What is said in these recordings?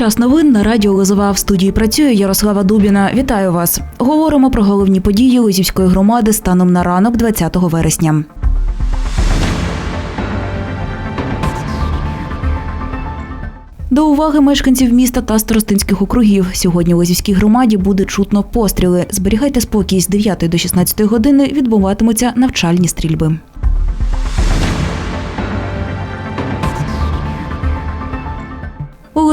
Час новин на радіо Лозова. В студії працює Ярослава Дубіна. Вітаю вас. Говоримо про головні події Лозівської громади станом на ранок 20 вересня. До уваги мешканців міста та старостинських округів. Сьогодні у Лозівській громаді буде чутно постріли. Зберігайте спокій з 9 до 16 години відбуватимуться навчальні стрільби.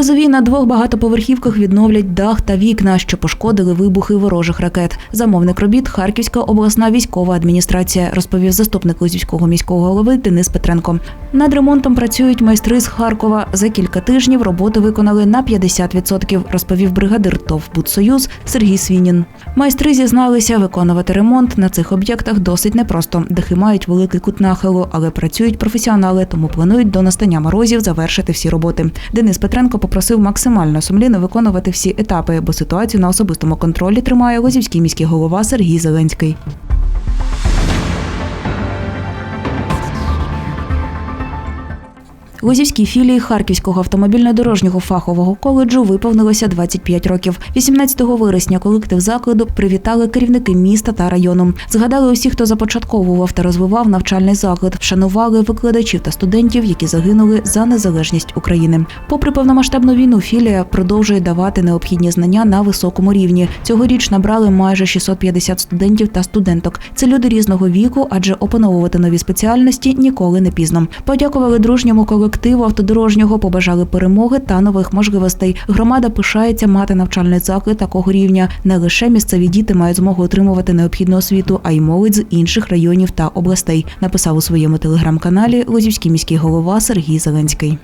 Лозовій на двох багатоповерхівках відновлять дах та вікна, що пошкодили вибухи ворожих ракет. Замовник робіт Харківська обласна військова адміністрація, розповів заступник Лозівського міського голови Денис Петренко. Над ремонтом працюють майстри з Харкова. За кілька тижнів роботи виконали на 50%, розповів бригадир ТОВ «Будсоюз» Сергій Свінін. Майстри зізналися, виконувати ремонт на цих об'єктах досить непросто. Дахи мають великий кут нахилу, але працюють професіонали, тому планують до настання морозів завершити всі роботи. Денис Петренко попросив максимально сумлінно виконувати всі етапи, бо ситуацію на особистому контролі тримає Лозівський міський голова Сергій Зеленський. Лозівській філії Харківського автомобільно-дорожнього фахового коледжу виповнилося 25 років. 18 вересня колектив закладу привітали керівники міста та району. Згадали усіх, хто започатковував та розвивав навчальний заклад, вшанували викладачів та студентів, які загинули за незалежність України. Попри повномасштабну війну, філія продовжує давати необхідні знання на високому рівні. Цьогоріч набрали майже 650 студентів та студенток. Це люди різного віку, адже опановувати нові спеціальності ніколи не пізно. Подякували дружньому колективу автодорожнього, побажали перемоги та нових можливостей. Громада пишається мати навчальний заклад такого рівня. Не лише місцеві діти мають змогу отримувати необхідну освіту, а й молодь з інших районів та областей. Написав у своєму телеграм-каналі Лозівський міський голова Сергій Зеленський.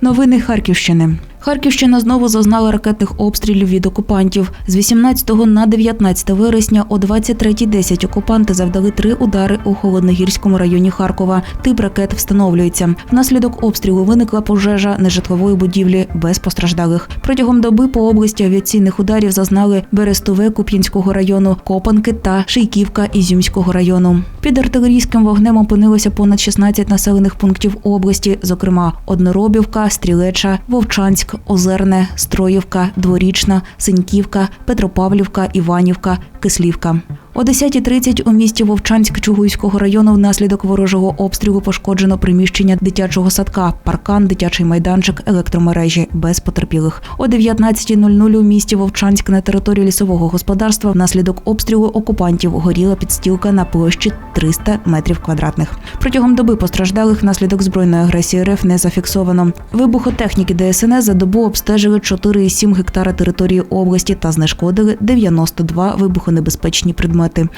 Новини Харківщини. Харківщина знову зазнала ракетних обстрілів від окупантів. З 18 на 19 вересня о 23.10 окупанти завдали три удари у Холодногірському районі Харкова. Тип ракет встановлюється. Внаслідок обстрілу виникла пожежа нежитлової будівлі без постраждалих. Протягом доби по області авіаційних ударів зазнали Берестове Куп'янського району, Копанки та Шийківка Ізюмського району. Під артилерійським вогнем опинилося понад 16 населених пунктів області, зокрема Одноробівка, Стрілеча, Вовчанськ. Озерне, Строївка, Дворічна, Синьківка, Петропавлівка, Іванівка, Кислівка. О 10.30 у місті Вовчанськ Чугуйського району внаслідок ворожого обстрілу пошкоджено приміщення дитячого садка, паркан, дитячий майданчик, електромережі без потерпілих. О 19.00 у місті Вовчанськ на території лісового господарства внаслідок обстрілу окупантів горіла підстілка на площі 300 метрів квадратних. Протягом доби постраждалих внаслідок збройної агресії РФ не зафіксовано. Вибухотехніки ДСНС за добу обстежили 4,7 гектара території області та знешкодили 92 вибухонебезпечні предмети. tema.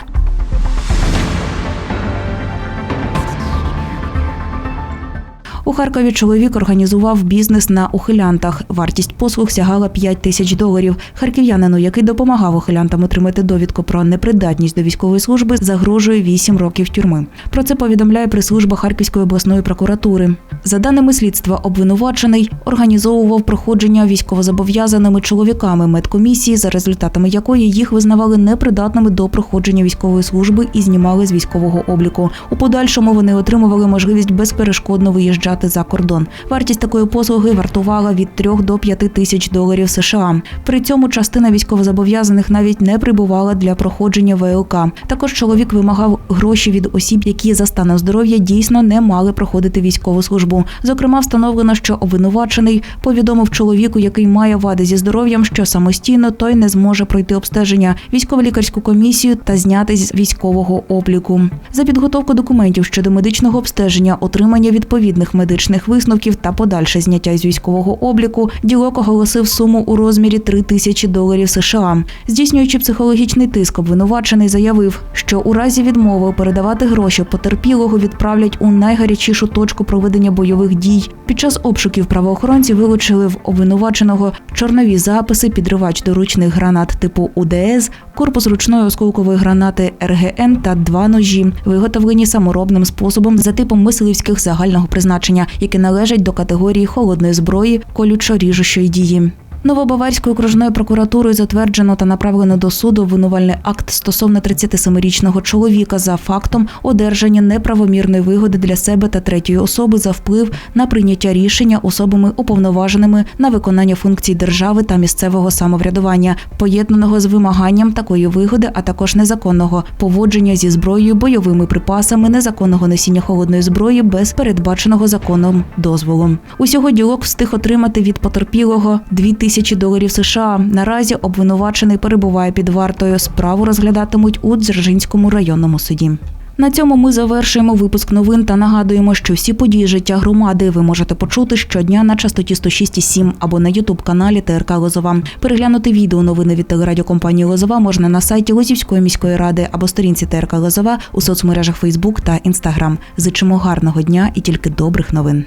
У Харкові чоловік організував бізнес на ухилянтах. Вартість послуг сягала 5 тисяч доларів. Харків'янину, який допомагав ухилянтам отримати довідку про непридатність до військової служби, загрожує 8 років тюрми. Про це повідомляє прес-служба Харківської обласної прокуратури. За даними слідства, обвинувачений організовував проходження військовозобов'язаними чоловіками медкомісії, за результатами якої їх визнавали непридатними до проходження військової служби і знімали з військового обліку. У подальшому вони отримували можливість безперешкодно виїжджати за кордон. Вартість такої послуги вартувала від 3 до 5 тисяч доларів США. При цьому частина військовозобов'язаних навіть не прибувала для проходження ВЛК. Також чоловік вимагав гроші від осіб, які за станом здоров'я дійсно не мали проходити військову службу. Зокрема, встановлено, що обвинувачений повідомив чоловіку, який має вади зі здоров'ям, що самостійно той не зможе пройти обстеження, військово-лікарську комісію та зняти з військового обліку. За підготовку документів щодо медичного обстеження, отримання відповідних медичних висновків та подальше зняття з військового обліку, ділок оголосив суму у розмірі 3 тисячі доларів США. Здійснюючи психологічний тиск, обвинувачений заявив, що у разі відмови передавати гроші потерпілого відправлять у найгарячішу точку проведення бойових дій. Під час обшуків правоохоронці вилучили в обвинуваченого чорнові записи, підривач до ручних гранат типу УДС, корпус ручної осколкової гранати РГН та два ножі, виготовлені саморобним способом за типом мисливських загального призначення, які належать до категорії холодної зброї колючо-ріжущої дії. Новобаварською окружною прокуратурою затверджено та направлено до суду обвинувальний акт стосовно 37-річного чоловіка за фактом одержання неправомірної вигоди для себе та третьої особи за вплив на прийняття рішення особами уповноваженими на виконання функцій держави та місцевого самоврядування, поєднаного з вимаганням такої вигоди, а також незаконного поводження зі зброєю, бойовими припасами, незаконного носіння холодної зброї без передбаченого законом дозволу. Усього ділок встиг отримати від потерпілого 2 тисячі доларів США. Наразі обвинувачений перебуває під вартою. Справу розглядатимуть у Дзержинському районному суді. На цьому ми завершуємо випуск новин та нагадуємо, що всі події життя громади ви можете почути щодня на частоті 106,7 або на Ютуб каналі ТРК Лозова. Переглянути відео новини від телерадіокомпанії Лозова можна на сайті Лозівської міської ради або сторінці ТРК Лозова у соцмережах Фейсбук та Інстаграм. Зичимо гарного дня і тільки добрих новин.